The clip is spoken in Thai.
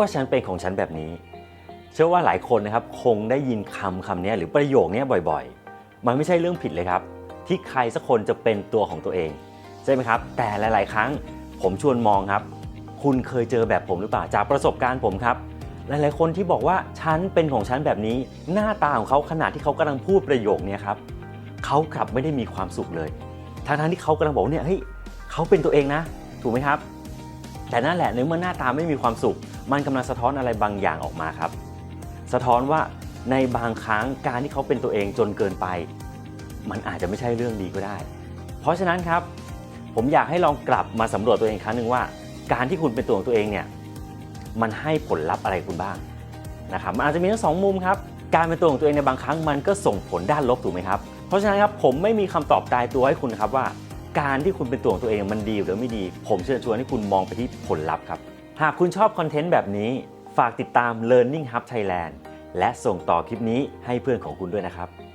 ก็ฉันเป็นของฉันแบบนี้ เชื่อว่าหลายคนนะครับคงได้ยินคำคำนี้หรือประโยคนี้บ่อยๆ มันไม่ใช่เรื่องผิดเลยครับ ที่ใครสักคนจะเป็นตัวของตัวเองใช่ไหมครับ แต่หลาย ๆ ครั้งผมชวนมองครับ คุณเคยเจอแบบผมหรือเปล่าจากประสบการณ์ผมครับ หลาย ๆ คนที่บอกว่าฉันเป็นของฉันแบบนี้ หน้าตาของเขาขณะที่เขากำลังพูดประโยคนี้ครับเขากลับไม่ได้มีความสุขเลยทั้งๆที่เขากำลังบอกเนี่ยเฮ้ยเขาเป็นตัวเองนะ ถูกไหมครับ แต่นั่นแหละในเมื่อหน้าตาไม่มีความสุข มันกำลังสะท้อนอะไรบางอย่างออกมาครับ สะท้อนว่าในบางครั้งการที่เขาเป็นตัวเองจนเกินไป มันอาจจะไม่ใช่เรื่องดีก็ได้ เพราะฉะนั้นครับ ผมอยากให้ลองกลับมาสำรวจตัวเองครั้งหนึ่งว่า การที่คุณเป็นตัวของตัวเองเนี่ยมันให้ผลลัพธ์อะไรคุณบ้างนะครับมันอาจจะมีทั้งสองมุมครับการเป็นตัวของตัวเองในบางครั้งมันก็ส่งผลด้านลบถูกไหมครับเพราะฉะนั้นครับผมไม่มีคำตอบตายตัวให้คุณครับว่า การที่คุณเป็นตัวของตัวเองมันดีหรือไม่ดี ผมเชิญชวนให้คุณมองไปที่ผลลัพธ์ครับ หากคุณชอบคอนเทนต์แบบนี้ ฝากติดตาม Learning Hub Thailand และส่งต่อคลิปนี้ให้เพื่อนของคุณด้วยนะครับ